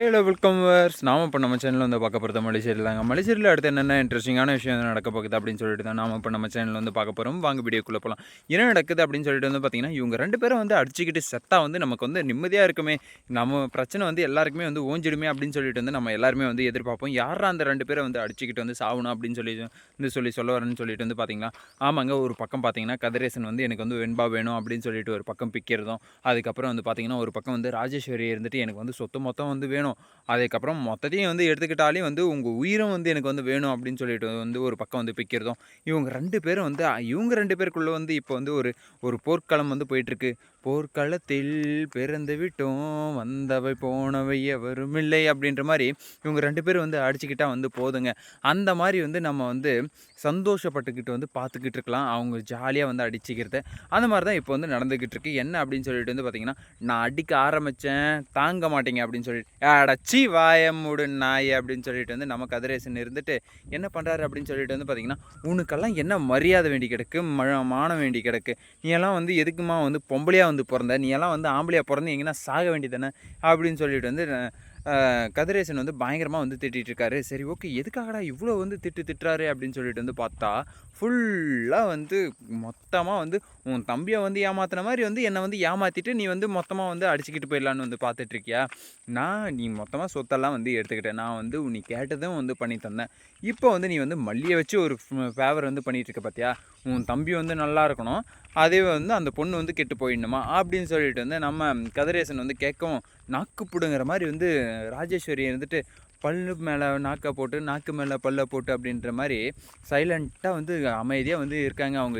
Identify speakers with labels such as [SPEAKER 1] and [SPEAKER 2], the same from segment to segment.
[SPEAKER 1] Hello welcome verse நாம இப்போ நம்ம சேனலில் வந்து பார்க்க போகிறது மலேசியரில் தாங்க. மலேசியரில் அடுத்து என்னென்ன இன்ட்ரெஸ்டிங்கான விஷயம் நடக்க போகுது அப்படின்னு சொல்லிட்டு தான் நாம இப்போ நம்ம சேனலில் வந்து பார்க்க போகிறோம் வாங்க வீடியோக்குள்ளே போகலாம் என்ன நடக்குது அப்படின்னு சொல்லிட்டு வந்து பார்த்தீங்கன்னா இவங்க ரெண்டு பேரும் வந்து அடிச்சுக்கிட்டு செத்தா வந்து நமக்கு வந்து நிம்மதியாக இருக்குமே. நம்ம பிரச்சனை வந்து எல்லாருக்குமே வந்து ஓஞ்சிடுமே அப்படின்னு சொல்லிட்டு வந்து நம்ம எல்லாருமே வந்து எதிர்பார்ப்போம். யாரா அந்த ரெண்டு பேரை வந்து அடிச்சுக்கிட்டு வந்து சாகணும் அப்படின்னு சொல்லி வந்து சொல்லி சொல்ல வரேன்னு சொல்லிட்டு வந்து பார்த்தீங்கன்னா ஆமாங்க ஒரு பக்கம் பார்த்தீங்கன்னா கதிரேசன் வந்து எனக்கு வந்து வெண்பா வேணும் அப்படின்னு சொல்லிட்டு ஒரு பக்கம் பிக்கிறதும். அதுக்கப்புறம் வந்து பார்த்தீங்கன்னா ஒரு பக்கம் வந்து ராஜேஸ்வரி இருந்துட்டு எனக்கு வந்து சொத்து மொத்தம் வந்து வேணும். அதுக்கப்புறம் மொத்தத்தையும் வந்து எடுத்துக்கிட்டாலே வந்து உங்கள் உயிரும் வந்து எனக்கு வந்து வேணும் அப்படின்னு சொல்லிட்டு வந்து ஒரு பக்கம் வந்து பிக்கிறதும். இவங்க ரெண்டு பேரும் வந்து இவங்க ரெண்டு பேருக்குள்ளே வந்து இப்போ வந்து ஒரு ஒரு போர்க்களம் வந்து போயிட்டுருக்கு. போர்க்களத்தில் பிறந்து விட்டோம். வந்தவை போனவை எவரும் இல்லை அப்படின்ற மாதிரி இவங்க ரெண்டு பேரும் வந்து அடிச்சுக்கிட்டா வந்து போதுங்க. அந்த மாதிரி வந்து நம்ம வந்து சந்தோஷப்பட்டுக்கிட்டு வந்து பார்த்துக்கிட்டு இருக்கலாம். அவங்க ஜாலியாக வந்து அடிச்சுக்கிறத. அந்த மாதிரி தான் இப்போ வந்து நடந்துக்கிட்டு இருக்கு. என்ன அப்படின்னு சொல்லிட்டு வந்து பார்த்தீங்கன்னா நான் அடிக்க ஆரம்பித்தேன் தாங்க மாட்டேங்க அப்படின்னு சொல்லிட்டு. அடச்சி வாயமுடு நாய் அப்படின்னு சொல்லிட்டு வந்து நம்ம கதிரேசன் இருந்துட்டு என்ன பண்ணுறாரு அப்படின்னு சொல்லிட்டு வந்து பார்த்தீங்கன்னா உனக்கெல்லாம் என்ன மரியாதை வேண்டி கிடக்கு? ம மானம் வேண்டி கிடக்கு. நீ எல்லாம் வந்து எதுக்குமா வந்து பொம்பளையாக வந்து பிறந்த? நீ எல்லாம் வந்து ஆம்பளையாக பிறந்து எங்கன்னா சாக வேண்டியதானே அப்படின்னு சொல்லிட்டு வந்து கதிரேசன் வந்து பயங்கரமாக வந்து திட்டிகிட்டு இருக்காரு சரி ஓகே எதுக்காகடா இவ்வளோ வந்து திட்டு திட்டுறாரு அப்படின்னு சொல்லிட்டு வந்து பார்த்தா ஃபுல்லாக வந்து மொத்தமாக வந்து உன் தம்பியை வந்து ஏமாத்தின மாதிரி வந்து என்னை வந்து ஏமாற்றிட்டு நீ வந்து மொத்தமாக வந்து அடிச்சுக்கிட்டு போயிடலான்னு வந்து பார்த்துட்ருக்கியா நான் நீ மொத்தமாக சொத்தெல்லாம் வந்து எடுத்துக்கிட்டேன் நான் வந்து நீ கேட்டதும் வந்து பண்ணி தந்தேன். இப்போ வந்து நீ வந்து மல்லியை வச்சு ஒரு ஃபேவர் வந்து பண்ணிகிட்டு இருக்க பார்த்தியா உன் தம்பி வந்து நல்லா இருக்கணும் அதே வந்து அந்த பொண்ணு வந்து கெட்டு போயிடணுமா அப்படின்னு சொல்லிட்டு வந்து நம்ம கதிரேசன் வந்து கேட்கவும் நாக்கு பிடுங்குற மாதிரி வந்து ராஜேஸ்வரி இருந்துட்டு பல்லு மேலே நாக்கை போட்டு நாக்கு மேலே பல்லை போட்டு அப்படின்ற மாதிரி சைலண்ட்டாக வந்து அமைதியாக வந்து இருக்காங்க. அவங்க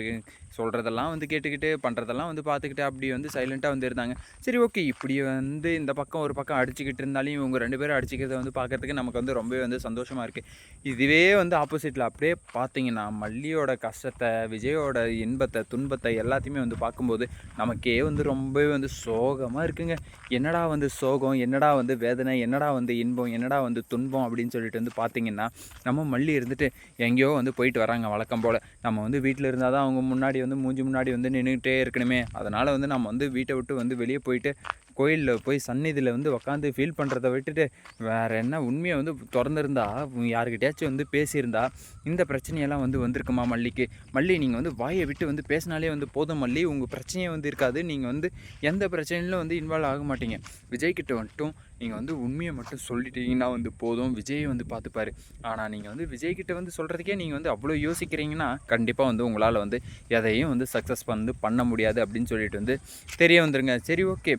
[SPEAKER 1] சொல்கிறதெல்லாம் வந்து கேட்டுக்கிட்டு பண்ணுறதெல்லாம் வந்து பார்த்துக்கிட்டு அப்படி வந்து சைலண்ட்டாக வந்து இருந்தாங்க. சரி ஓகே இப்படி வந்து இந்த பக்கம் ஒரு பக்கம் அடிச்சுக்கிட்டு இருந்தாலும் இவங்க ரெண்டு பேரும் அடிச்சுக்கிறத வந்து பார்க்குறதுக்கு நமக்கு வந்து ரொம்பவே வந்து சந்தோஷமாக இருக்குது இதுவே வந்து ஆப்போசிட்டில் அப்படியே பார்த்தீங்கன்னா மல்லியோட கஷ்டத்தை விஜயோட இன்பத்தை துன்பத்தை எல்லாத்தையுமே வந்து பார்க்கும்போது நமக்கே வந்து ரொம்பவே வந்து சோகமாக இருக்குங்க. என்னடா வந்து சோகம்? என்னடா வந்து வேதனை? என்னடா வந்து இன்பம்? என்னடா வந்து துன்பம் அப்படின்னு சொல்லிட்டு வந்து பார்த்தீங்கன்னா நம்ம மல்லி இருந்துட்டு எங்கேயோ வந்து போயிட்டு வராங்க வழக்கம் போல். நம்ம வந்து வீட்டில் இருந்தால் தான் அவங்க முன்னாடி வந்து மூஞ்சி முன்னாடி வந்து நின்றுக்கிட்டே இருக்கணுமே. அதனால் வந்து நம்ம வந்து வீட்டை விட்டு வந்து வெளியே போயிட்டு கோயிலில் போய் சந்நிதியில் வந்து உட்காந்து ஃபீல் பண்ணுறத விட்டுட்டு வேறு என்ன உண்மையை வந்து திறந்துருந்தா யாருக்கிட்டேயாச்சும் வந்து பேசியிருந்தா இந்த பிரச்சனையெல்லாம் வந்து வந்திருக்குமா மல்லிக்கு? மல்லி நீங்கள் வந்து வாயை விட்டு வந்து பேசினாலே வந்து போதும் மல்லி. உங்கள் பிரச்சனையே வந்து இருக்காது. நீங்கள் வந்து எந்த பிரச்சனையிலும் வந்து இன்வால்வ் ஆக மாட்டீங்க. விஜய்கிட்ட வந்துட்டும் நீங்கள் வந்து உண்மையை மட்டும் சொல்லிட்டீங்கன்னா வந்து போதும். விஜய் வந்து பார்த்துப்பாரு. ஆனால் நீங்கள் வந்து விஜய்கிட்ட வந்து சொல்கிறதுக்கே நீங்கள் வந்து அவ்வளோ யோசிக்கிறீங்கன்னா கண்டிப்பாக வந்து உங்களால் வந்து எதையும் வந்து சக்ஸஸ் வந்து பண்ண முடியாது அப்படின்னு சொல்லிட்டு வந்து தெரிய வந்துருங்க. சரி ஓகே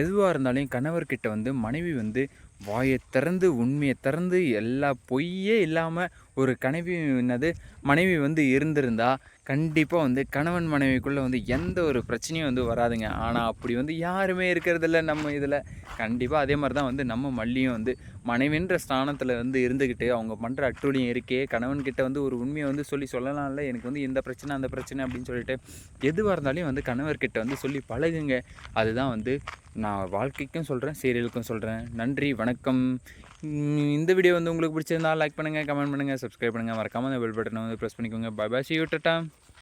[SPEAKER 1] எதுவாக இருந்தாலும் கணவர்கிட்ட வந்து மனைவி வந்து வாயை திறந்து உண்மையை திறந்து எல்லா பொய்யே இல்லாமல் ஒரு கனவி என்னது மனைவி வந்து இருந்திருந்தா கண்டிப்பாக வந்து கணவன் மனைவிக்குள்ளே வந்து எந்த ஒரு பிரச்சனையும் வந்து வராதுங்க. ஆனால் அப்படி வந்து யாருமே இருக்கிறதில்ல நம்ம இதில். கண்டிப்பாக அதே மாதிரி தான் வந்து நம்ம மல்லியும் வந்து மனைவின்ற ஸ்தானத்தில் வந்து இருந்துக்கிட்டு அவங்க பண்ணுற அட்டூழியம் இருக்கே கணவன்கிட்ட வந்து ஒரு உண்மையை வந்து சொல்லி சொல்லலாம்ல எனக்கு வந்து இந்த பிரச்சனை அந்த பிரச்சனை அப்படின்னு சொல்லிட்டு எதுவாக இருந்தாலும் வந்து கணவர்கிட்ட வந்து சொல்லி பழகுங்க. அதுதான் வந்து நான் வாழ்க்கைக்கும் சொல்கிறேன் சீரியலுக்கும் சொல்கிறேன் நன்றி வணக்கம். இந்த வீடியோ வந்து உங்களுக்கு பிடிச்சிருந்தா லைக் பண்ணுங்கள் கமெண்ட் பண்ணுங்கள் சப்ஸ்கிரைப் பண்ணுங்கள் மறக்காமல் அந்த பெல் பட்டனை வந்து ப்ரெஸ் பண்ணிக்கோங்க. Bye bye see you tata